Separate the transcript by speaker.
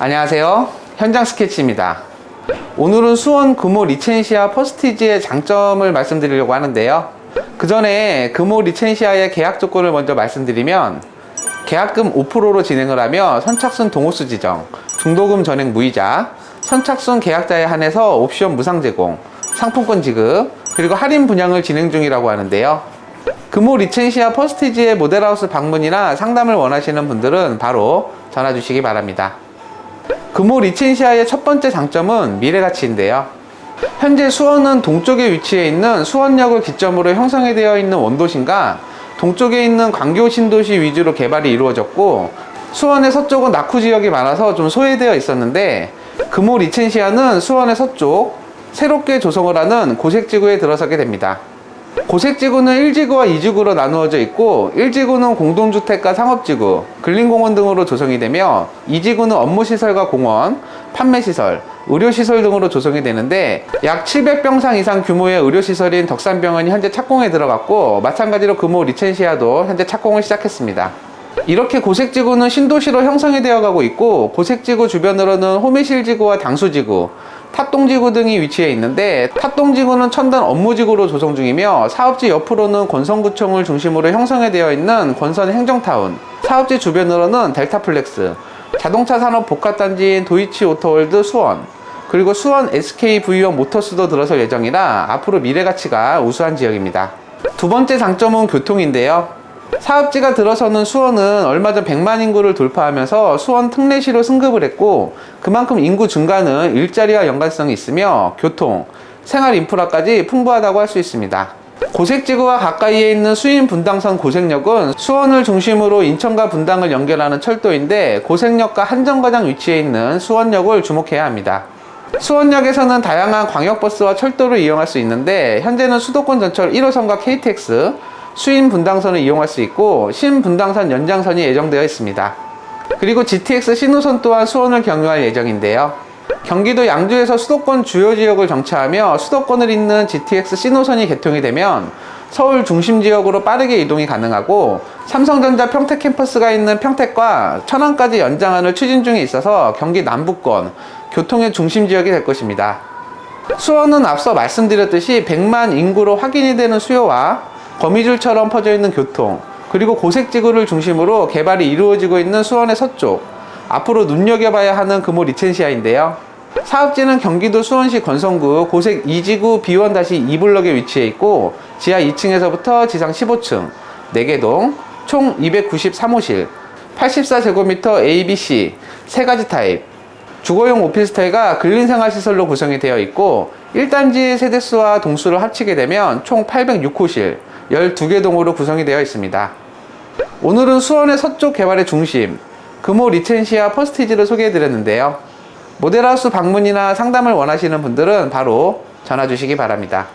Speaker 1: 안녕하세요. 현장 스케치입니다. 오늘은 수원 금호 리첸시아 퍼스티지의 장점을 말씀드리려고 하는데요. 그 전에 금호 리첸시아의 계약 조건을 먼저 말씀드리면 계약금 5%로 진행을 하며 선착순 동호수 지정, 중도금 전액 무이자, 선착순 계약자에 한해서 옵션 무상 제공, 상품권 지급, 그리고 할인 분양을 진행 중이라고 하는데요. 금호 리첸시아 퍼스티지의 모델하우스 방문이나 상담을 원하시는 분들은 바로 전화 주시기 바랍니다. 금호 리첸시아의 첫 번째 장점은 미래가치인데요. 현재 수원은 동쪽에 위치해 있는 수원역을 기점으로 형성이 되어 있는 원도심과 동쪽에 있는 광교 신도시 위주로 개발이 이루어졌고 수원의 서쪽은 낙후 지역이 많아서 좀 소외되어 있었는데 금호 리첸시아는 수원의 서쪽 새롭게 조성을 하는 고색지구에 들어서게 됩니다. 고색지구는 1지구와 2지구로 나누어져 있고 1지구는 공동주택과 상업지구, 근린공원 등으로 조성이 되며 2지구는 업무시설과 공원, 판매시설, 의료시설 등으로 조성이 되는데 약 700병상 이상 규모의 의료시설인 덕산병원이 현재 착공에 들어갔고 마찬가지로 금호 리첸시아도 현재 착공을 시작했습니다. 이렇게 고색지구는 신도시로 형성이 되어 가고 있고 고색지구 주변으로는 호미실지구와 당수지구, 탑동지구 등이 위치해 있는데 탑동지구는 첨단 업무지구로 조성 중이며 사업지 옆으로는 권선구청을 중심으로 형성이 되어 있는 권선 행정타운, 사업지 주변으로는 델타플렉스, 자동차 산업 복합단지인 도이치 오토월드 수원, 그리고 수원 SKV1 모터스도 들어설 예정이라 앞으로 미래 가치가 우수한 지역입니다. 두 번째 장점은 교통인데요. 사업지가 들어서는 수원은 얼마 전 100만 인구를 돌파하면서 수원 특례시로 승급을 했고 그만큼 인구 증가는 일자리와 연관성이 있으며 교통, 생활 인프라까지 풍부하다고 할 수 있습니다. 고색지구와 가까이에 있는 수인 분당선 고색역은 수원을 중심으로 인천과 분당을 연결하는 철도인데 고색역과 한정거장 위치해 있는 수원역을 주목해야 합니다. 수원역에서는 다양한 광역버스와 철도를 이용할 수 있는데 현재는 수도권 전철 1호선과 KTX, 수인 분당선을 이용할 수 있고 신분당선 연장선이 예정되어 있습니다. 그리고 GTX 신호선 또한 수원을 경유할 예정인데요. 경기도 양주에서 수도권 주요 지역을 정차하며 수도권을 잇는 GTX 신호선이 개통이 되면 서울 중심 지역으로 빠르게 이동이 가능하고 삼성전자 평택 캠퍼스가 있는 평택과 천안까지 연장안을 추진 중에 있어서 경기 남부권 교통의 중심 지역이 될 것입니다. 수원은 앞서 말씀드렸듯이 100만 인구로 확인이 되는 수요와 거미줄처럼 퍼져 있는 교통, 그리고 고색지구를 중심으로 개발이 이루어지고 있는 수원의 서쪽, 앞으로 눈여겨봐야 하는 금호 리첸시아인데요. 사업지는 경기도 수원시 건성구 고색 2지구 B1-2블럭에 위치해 있고 지하 2층에서부터 지상 15층, 4개동, 총 293호실, 84제곱미터 ABC, 세 가지 타입, 주거용 오피스텔과 근린생활시설로 구성이 되어 있고 1단지 세대수와 동수를 합치게 되면 총 806호실, 12개 동으로 구성이 되어 있습니다. 오늘은 수원의 서쪽 개발의 중심, 금호 리첸시아 퍼스티지를 소개해 드렸는데요. 모델하우스 방문이나 상담을 원하시는 분들은 바로 전화 주시기 바랍니다.